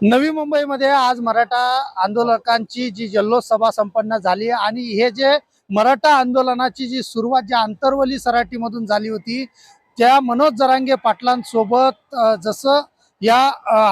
नवी मुंबईमध्ये आज मराठा आंदोलकांची जी जल्लोष सभा संपन्न झाली आणि हे जे मराठा आंदोलनाची जी सुरुवात जी आंतरवली सराटीमधून झाली होती त्या मनोज जरांगे पाटलांसोबत जसं या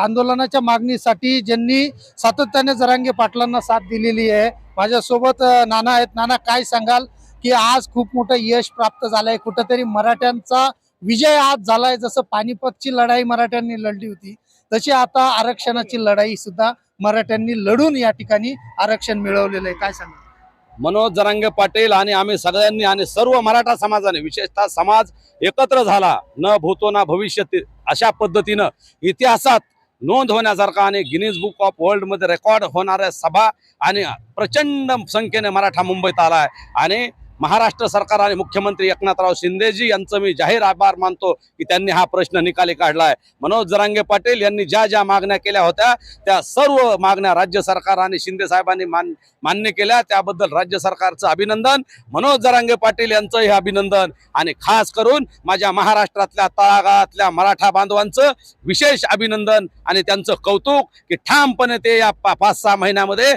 आंदोलनाच्या मागणीसाठी ज्यांनी सातत्याने जरांगे पाटलांना साथ दिलेली आहे माझ्यासोबत नाना आहेत. नाना काय सांगाल की आज खूप मोठं यश प्राप्त झालंय. कुठंतरी मराठ्यांचा विजय आज झालाय जसं पानिपतची लढाई मराठ्यांनी लढली होती तशी आता आरक्षणाची लढाई सुद्धा मराठ्यांनी लढून या ठिकाणी आरक्षण मिळवलेलं आहे. काय सांगा मनोज जरांगे पाटील आणि आम्ही सगळ्यांनी आणि सर्व मराठा समाजाने विशेषतः समाज एकत्र झाला न भूतो ना भविष्य अशा पद्धतीनं इतिहासात नोंद होण्यासारखा आणि गिनीज बुक ऑफ वर्ल्डमध्ये रेकॉर्ड होणाऱ्या सभा आणि प्रचंड संख्येने मराठा मुंबईत आला आहे आणि महाराष्ट्र सरकार आणि मुख्यमंत्री एकनाथराव शिंदेजी यांचं मी जाहीर आभार मानतो की त्यांनी हा प्रश्न निकाली काढलाय. मनोज जरांगे पाटील यांनी ज्या ज्या मागण्या केल्या होत्या त्या सर्व मागण्या राज्य सरकार आणि शिंदे साहेबांनी मान मान्य केल्या. त्याबद्दल राज्य सरकारचं अभिनंदन. मनोज जरांगे पाटील यांचं हे अभिनंदन. आणि खास करून माझ्या महाराष्ट्रातल्या तळागाळातल्या मराठा बांधवांचं विशेष अभिनंदन आणि त्यांचं कौतुक की ठामपणे ते या पा- पाच सहा महिन्यामध्ये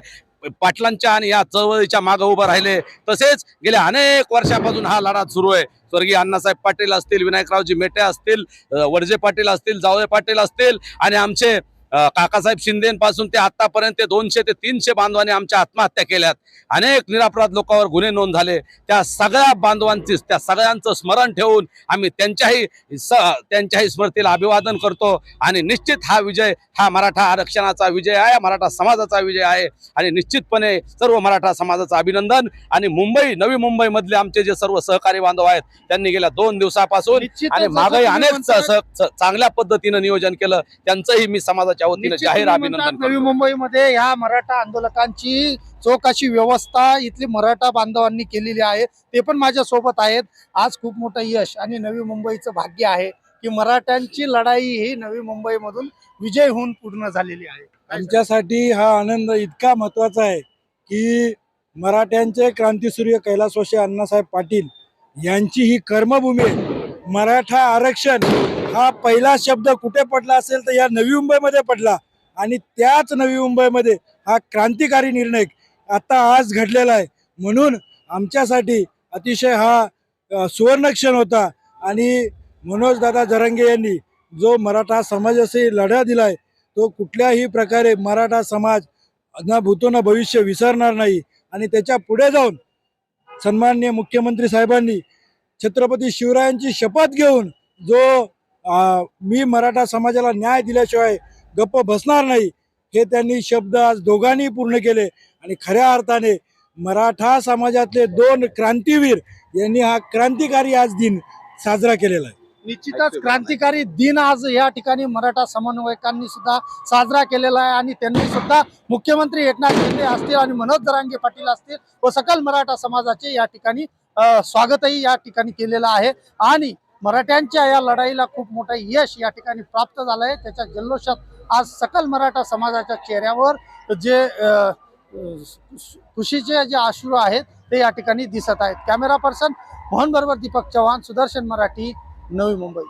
पाटलांच्या आणि या चळवळीच्या मागे उभं राहिले. तसेच गेल्या अनेक वर्षापासून हा लढा सुरू आहे. स्वर्गीय अण्णासाहेब पाटील असतील विनायकरावजी मेटे असतील वडजे पाटील असतील जावळे पाटील असतील आणि आमचे काकासाहेब शिंदेपासून ते आतापर्यंत ते दोनशे ते तीनशे बांधवांनी आमच्या आत्महत्या केल्यात. अनेक निरापराध लोकांवर गुन्हे नोंद झाले. त्या सगळ्या बांधवांची त्या सगळ्यांचं स्मरण ठेवून आम्ही त्यांच्याही स त्यांच्याही स्मृतीला अभिवादन करतो. आणि निश्चित हा विजय हा मराठा आरक्षणाचा विजय आहे मराठा समाजाचा विजय आहे. आणि निश्चितपणे सर्व मराठा समाजाचं अभिनंदन. आणि मुंबई नवी मुंबई मधले आमचे जे सर्व सहकारी बांधव आहेत त्यांनी गेल्या दोन दिवसापासून आणि मागही अनेक चांगल्या पद्धतीनं नियोजन केलं. त्यांचंही मी समाजाच्या वतीनं निश्चित जाहीर अभिनंदन नवी मुंबईमध्ये या मराठा आंदोलकांची चोख अशी व्यवस्था इथली मराठा बांधवांनी केलेली आहे. ते पण माझ्या सोबत आहेत. आज खूप मोठं यश आणि नवी मुंबईचं भाग्य आहे की मराठ्यांची लढाई ही नवी मुंबईमधून विजय होऊन पूर्ण झालेली आहे. आमच्यासाठी हा आनंद इतका महत्त्वाचा आहे की मराठ्यांचे क्रांतीसूर्य कैलासवासी अण्णासाहेब पाटील यांची ही कर्मभूमी आहे. मराठा आरक्षण हा पहिला शब्द कुठे पडला असेल तर या नवी मुंबईमध्ये पडला. आणि त्याच नवी मुंबईमध्ये हा क्रांतिकारी निर्णय आता आज घडलेला आहे. म्हणून आमच्यासाठी अतिशय हा सुवर्णक्षण होता. आणि मनोजदादा जरंगे यांनी जो मराठा समाजाशी लढा दिलाय तो कुठल्याही प्रकारे मराठा समाज ना भूतो ना भविष्य विसरणार नाही. आणि त्याच्या पुढे जाऊन सन्माननीय मुख्यमंत्री साहेबांनी छत्रपती शिवरायांची शपथ घेऊन जो मी मराठा समाजाला न्याय दिल्याशिवाय गप्प बसणार नाही हे त्यांनी शब्द आज दोघांनी पूर्ण केले. आणि खऱ्या अर्थाने मराठा समाजातले दोन क्रांतीवीर यांनी हा क्रांतिकारी आज दिन साजरा केलेला आहे. निश्चितच क्रांतिकारी दिन आज या ठिकाणी मराठा समन्वयकांनी सुद्धा साजरा केलेला आहे आणि त्यांनी सुद्धा मुख्यमंत्री एकनाथ शिंदे असतील आणि मनोज दरांगे पाटील असतील व सकल मराठा समाजाचे या ठिकाणी स्वागतही या ठिकाणी केलेलं आहे. आणि मराठ्यांच्या या लढाईला खूप मोठं यश या ठिकाणी प्राप्त झालं आहे त्याच्या जल्लोषात आज सकल मराठा समाजाच्या चेहऱ्यावर जे खुशीचे जे आश्रू आहेत ते या ठिकाणी दिसत आहेत. कॅमेरा पर्सन मोहन बरोबर दीपक चव्हाण सुदर्शन मराठी नवी मुंबई.